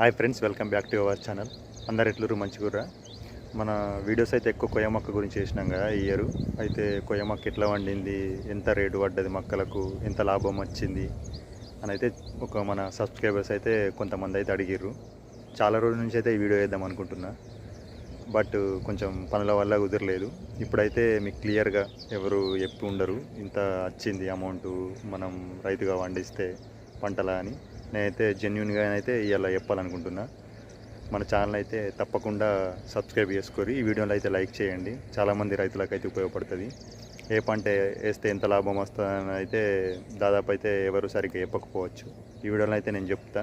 Hi friends welcome back to our channel అందరు ఎట్లూరు మంచిగుర్రా మన వీడియోస్ అయితే ఎక్కువ కొయ్య మొక్క గురించి చేసినాం కదా ఈ ఇయర్ అయితే కొయ్య మొక్క ఎట్లా వండింది? ఎంత రేటు పడ్డది మొక్కలకు? ఎంత లాభం వచ్చింది? అని అయితే ఒక మన సబ్స్క్రైబర్స్ అయితే కొంతమంది అయితే అడిగిర్రు. చాలా రోజుల నుంచి అయితే ఈ వీడియో వేద్దాం అనుకుంటున్నా. బట్ కొంచెం పనుల వల్ల కుదరలేదు. ఇప్పుడైతే మీకు క్లియర్గా ఎవరు చెప్పి ఉండరు. ఇంత వచ్చింది అమౌంట్ మనం రైతుగా పండిస్తే పంటలా అని. నేనైతే జెన్యున్గా అయితే ఇలా చెప్పాలనుకుంటున్నా. మన ఛానల్ అయితే తప్పకుండా సబ్స్క్రైబ్ చేసుకొని ఈ వీడియోలు అయితే లైక్ చేయండి. చాలామంది రైతులకు అయితే ఉపయోగపడుతుంది. ఏ పంట వేస్తే ఎంత లాభం వస్తుందని అయితే దాదాపు అయితే ఎవరు సరిగ్గా చెప్పకపోవచ్చు. ఈ వీడియోలో అయితే నేను చెప్తా.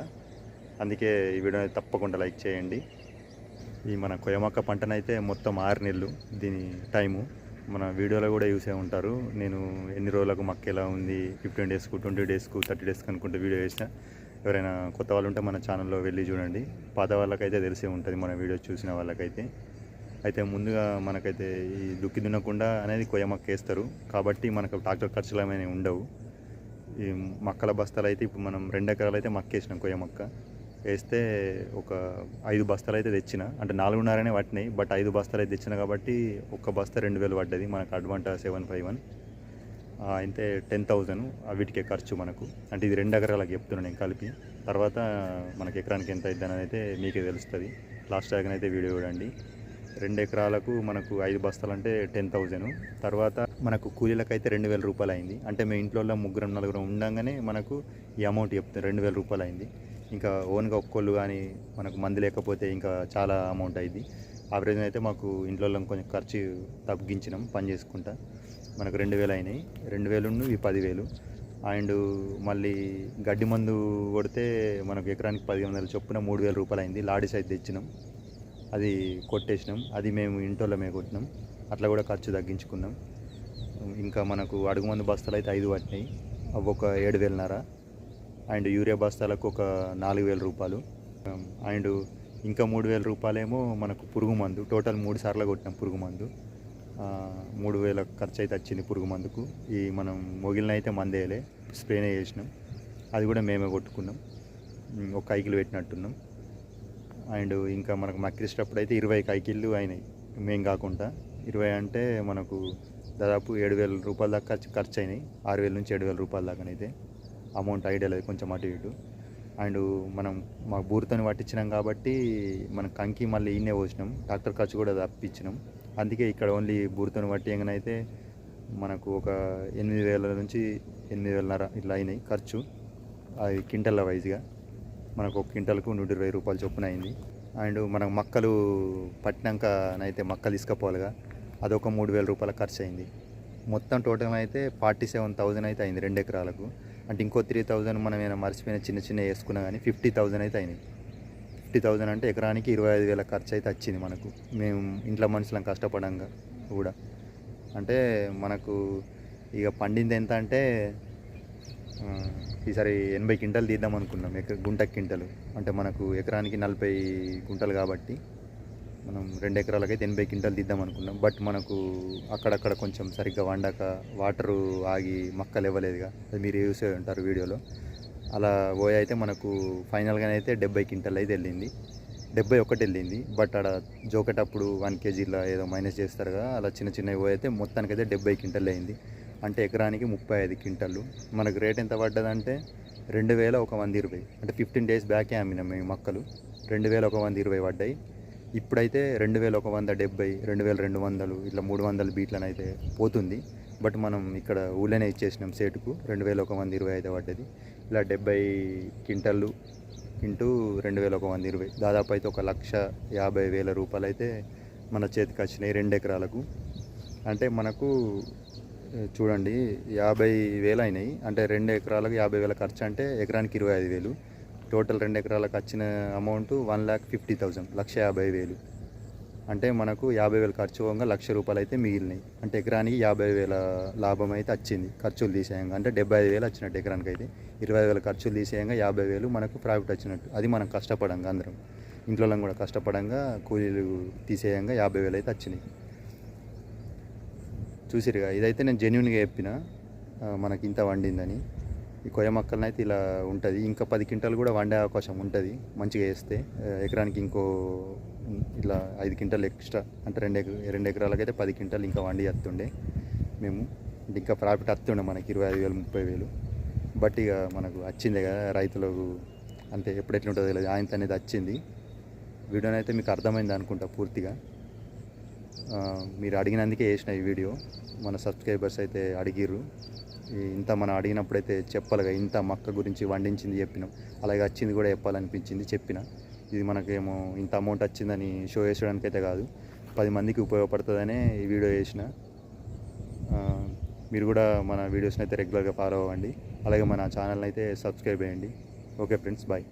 అందుకే ఈ వీడియోని తప్పకుండా లైక్ చేయండి. ఈ మన కొయ్యమక్క పంటనైతే మొత్తం ఆరు నెలలు దీని టైము. మన వీడియోలో కూడా చూసే ఉంటారు. నేను ఎన్ని రోజులకు మక్క ఎలా ఉంది ఫిఫ్టీన్ డేస్కు ట్వంటీ డేస్కు థర్టీ డేస్కి అనుకుంటే వీడియో వేసిన ఎవరైనా కొత్త వాళ్ళు ఉంటే మన ఛానల్లో వెళ్ళి చూడండి. పాత వాళ్ళకైతే తెలిసే ఉంటుంది మన వీడియో చూసిన వాళ్ళకైతే. అయితే ముందుగా మనకైతే ఈ దుక్కి దున్నకుండా అనేది కొయ్యమక్క వేస్తారు కాబట్టి మనకు ట్రాక్టర్ ఖర్చులు ఏమైనా ఉండవు. ఈ మక్కల బస్తాలు అయితే ఇప్పుడు మనం రెండు ఎకరాలు అయితే మక్క వేసినాం కొయ్య మొక్క. వేస్తే ఒక ఐదు బస్తాలు అయితే తెచ్చిన అంటే నాలుగున్నరనే పట్టినాయి బట్ ఐదు బస్తాలు అయితే తెచ్చిన కాబట్టి ఒక్క బస్తా రెండు వేలు పడ్డది. మనకు అడ్వాంటా సెవెన్ ఫైవ్ వన్. అయితే టెన్ థౌజండ్ వీటికే ఖర్చు మనకు. అంటే ఇది రెండు ఎకరాలకు చెప్తున్నాను నేను కలిపి. తర్వాత మనకి ఎకరానికి ఎంత అవుతుందని అయితే మీకే తెలుస్తుంది. లాస్ట్ దాకా అయితే వీడియో చూడండి. రెండు ఎకరాలకు మనకు ఐదు బస్తాలు అంటే టెన్ థౌజండ్. తర్వాత మనకు కూలీలకైతే రెండు వేల రూపాయలు అయింది అంటే మేము ఇంట్లో ముగ్గురం నలుగురం ఉండగానే మనకు ఈ అమౌంట్ చెప్తాను రెండు వేల రూపాయలు అయింది ఇంకా ఓన్గా ఒక్కోళ్ళు కానీ మనకు మంది లేకపోతే ఇంకా చాలా అమౌంట్ అయింది ఆవరేజ్ అయితే మాకు ఇంట్లో కొంచెం ఖర్చు తగ్గించినాం పని చేసుకుంటా. మనకు రెండు వేలు అయినాయి. రెండు వేలు ఈ పదివేలు. అండ్ మళ్ళీ గడ్డి మందు కొడితే మనకు ఎకరానికి పదిహేను వందల చొప్పున మూడు వేల రూపాయలు అయింది. లాడీ సైజ్ తెచ్చినాం. అది కొట్టేసినాం. అది మేము ఇంటోళ్ళమే కొట్టినాం. అట్లా కూడా ఖర్చు తగ్గించుకున్నాం. ఇంకా మనకు అడుగు మందు బస్తాలు అయితే ఐదు పట్టినాయి. అవి ఒక ఏడు వేలన్నర. అండ్ యూరియా బస్తాలకు ఒక నాలుగు వేల రూపాయలు. అండ్ ఇంకా మూడు వేల రూపాయలేమో మనకు పురుగు మందు టోటల్ మూడు సార్లు కొట్టినాం పురుగు మందు. మూడు వేల ఖర్చు అయితే వచ్చింది పురుగు మందుకు. ఈ మనం మొగిలిన అయితే మందేయలే స్ప్రేనే చేసినాం. అది కూడా మేమే కొట్టుకున్నాం. ఒక కైకిలు పెట్టినట్టున్నాం. అండ్ ఇంకా మనకు మక్కిరిసేటప్పుడు అయితే ఇరవై కైకిళ్ళు అయినాయి. మేం కాకుండా ఇరవై అంటే మనకు దాదాపు ఏడు వేల రూపాయల దాకా ఖర్చు ఖర్చు అయినాయి. ఆరు వేల నుంచి ఏడు వేల రూపాయల దాకానైతే. అమౌంట్ ఐడియా లేదు కొంచెం అటు ఇటు. అండ్ మనం మా బూరితోని పట్టించినాం కాబట్టి మనం కంకి మళ్ళీ ఈయనే పోసినాం. ట్రాక్టర్ ఖర్చు కూడా తప్పించినాం. అందుకే ఇక్కడ ఓన్లీ బూరుతోని పట్టియంగానైతే మనకు ఒక ఎనిమిది వేల నుంచి ఎనిమిది వేలన్నర ఇట్లా అయినాయి ఖర్చు. అది క్వింటల్ల వైజ్గా మనకు ఒక క్వింటల్కు నూట ఇరవై రూపాయలు చొప్పున అయింది. అండ్ మనకు మక్కలు పట్టినాకనైతే మక్కలు తీసుకుపోవాలిగా. అదొక మూడు వేల రూపాయల ఖర్చు అయింది. మొత్తం టోటల్ అయితే ఫార్టీ సెవెన్ థౌజండ్ అయితే అయింది రెండు ఎకరాలకు. అంటే ఇంకో త్రీ థౌజండ్ మనం ఏమైనా మర్చిపోయిన చిన్న చిన్న వేసుకున్నా కానీ ఫిఫ్టీ థౌజండ్ అయితే అయినాయి. ఫిఫ్టీ థౌజండ్ అంటే ఎకరానికి ఇరవై ఐదు వేల ఖర్చు అయితే వచ్చింది మనకు. మేము ఇంట్లో మనుషులం కష్టపడంగా కూడా. అంటే మనకు ఇక పండింది ఎంత అంటే ఈసారి ఎనభై క్వింటలు తీద్దాం అనుకున్నాం ఎక గుంట క్వింటలు. అంటే మనకు ఎకరానికి నలభై గుంటలు కాబట్టి మనం రెండు ఎకరాలకైతే ఎనభై క్వింటలు తీద్దాం అనుకున్నాం. బట్ మనకు అక్కడక్కడ కొంచెం సరిగ్గా వండక వాటరు ఆగి మక్కలు ఇవ్వలేదుగా. అది మీరు చూసే ఉంటారు వీడియోలో. అలా పోయి అయితే మనకు ఫైనల్గానే అయితే డెబ్బై క్వింటల్ అయితే వెళ్ళింది. డెబ్బై ఒకటి వెళ్ళింది. బట్ ఆడ జోకేటప్పుడు వన్ కేజీలో ఏదో మైనస్ చేస్తారుగా. అలా చిన్న చిన్నవి పోయి అయితే మొత్తానికైతే డెబ్బై క్వింటల్ అయింది. అంటే ఎకరానికి ముప్పై ఐదు క్వింటళ్ళు మనకు రేట్ ఎంత పడ్డదంటే రెండు వేల ఒక వంద ఇరవై. అంటే ఫిఫ్టీన్ డేస్ బ్యాకే అమ్మినాం మేము మొక్కలు. రెండు వేల ఒక వంద ఇరవై పడ్డాయి. ఇప్పుడైతే రెండు వేల ఒక వంద డెబ్బై రెండు వేల రెండు వందలు ఇట్లా మూడు వందల బీట్లను అయితే పోతుంది. బట్ మనం ఇక్కడ ఊళ్ళనే ఇచ్చేసినాం సేటుకు రెండు వేల ఒక వంద ఇరవై అయితే పడ్డది. ఇలా డెబ్బై క్వింటళ్ళు ఇంటూ రెండు వేల ఒక వంద ఇరవై దాదాపు అయితే ఒక లక్ష యాభై వేల రూపాయలు అయితే మన చేతికి వచ్చినాయి రెండు ఎకరాలకు. అంటే మనకు చూడండి యాభై వేలు అయినాయి అంటే రెండు ఎకరాలకు యాభై వేల ఖర్చు అంటే ఎకరానికి ఇరవై ఐదు వేలు. టోటల్ రెండు ఎకరాలకు వచ్చిన amount one lakh fifty thousand లక్ష యాభై వేలు. అంటే మనకు యాభై వేలు ఖర్చు పోగా లక్ష రూపాయలు అయితే మిగిలినాయి. అంటే ఎకరానికి యాభై వేల లాభం అయితే వచ్చింది ఖర్చులు తీసేయంగా. అంటే డెబ్బై ఐదు వేలు వచ్చినట్టు ఎకరానికి అయితే ఇరవై వేల ఖర్చులు తీసేయంగా యాభై వేలు మనకు ప్రాఫిట్ వచ్చినట్టు. అది మనం కష్టపడంగా అందరం. ఇంట్లో కూడా కష్టపడంగా కూలీలు తీసేయంగా యాభై వేలు అయితే వచ్చినాయి. చూసిరుగా ఇదైతే నేను జెన్యున్గా చెప్పిన మనకి ఇంత వండిందని. ఈ కొయ్య మొక్కలను అయితే ఇలా ఉంటుంది. ఇంకా పది క్వింటాలు కూడా వండే అవకాశం ఉంటుంది. మంచిగా వేస్తే ఎకరానికి ఇంకో ఇలా ఐదు క్వింటాలు ఎక్స్ట్రా అంటే రెండు రెండు ఎకరాలకైతే పది క్వింటాలు ఇంకా వండి వస్తుండే మేము. ఇంకా ప్రాఫిట్ వస్తుండే మనకి ఇరవై ఐదు వేలు ముప్పై వేలు. బట్ ఇక మనకు వచ్చింది కదా రైతులకు అంటే ఎప్పుడు ఎట్లుంటుందో తెలియదు. ఆయన అనేది వచ్చింది. వీడియోని అయితే మీకు అర్థమైంది అనుకుంటా పూర్తిగా. మీరు అడిగినందుకే వేసిన ఈ వీడియో. మన సబ్స్క్రైబర్స్ అయితే అడిగిర్రు. ఇంత మనం అడిగినప్పుడైతే చెప్పాలిగా ఇంత మక్క గురించి వండించింది చెప్పినాం. అలాగే వచ్చింది కూడా చెప్పాలనిపించింది చెప్పిన. ఇది మనకేమో ఇంత అమౌంట్ వచ్చిందని షో వేసడానికి అయితే కాదు. పది మందికి ఉపయోగపడుతుందనే ఈ వీడియో వేసిన మీరు కూడా మన వీడియోస్ని అయితే రెగ్యులర్గా ఫాలో అవ్వండి. అలాగే మన ఛానల్ని అయితే సబ్స్క్రైబ్ చేయండి. Okay friends bye.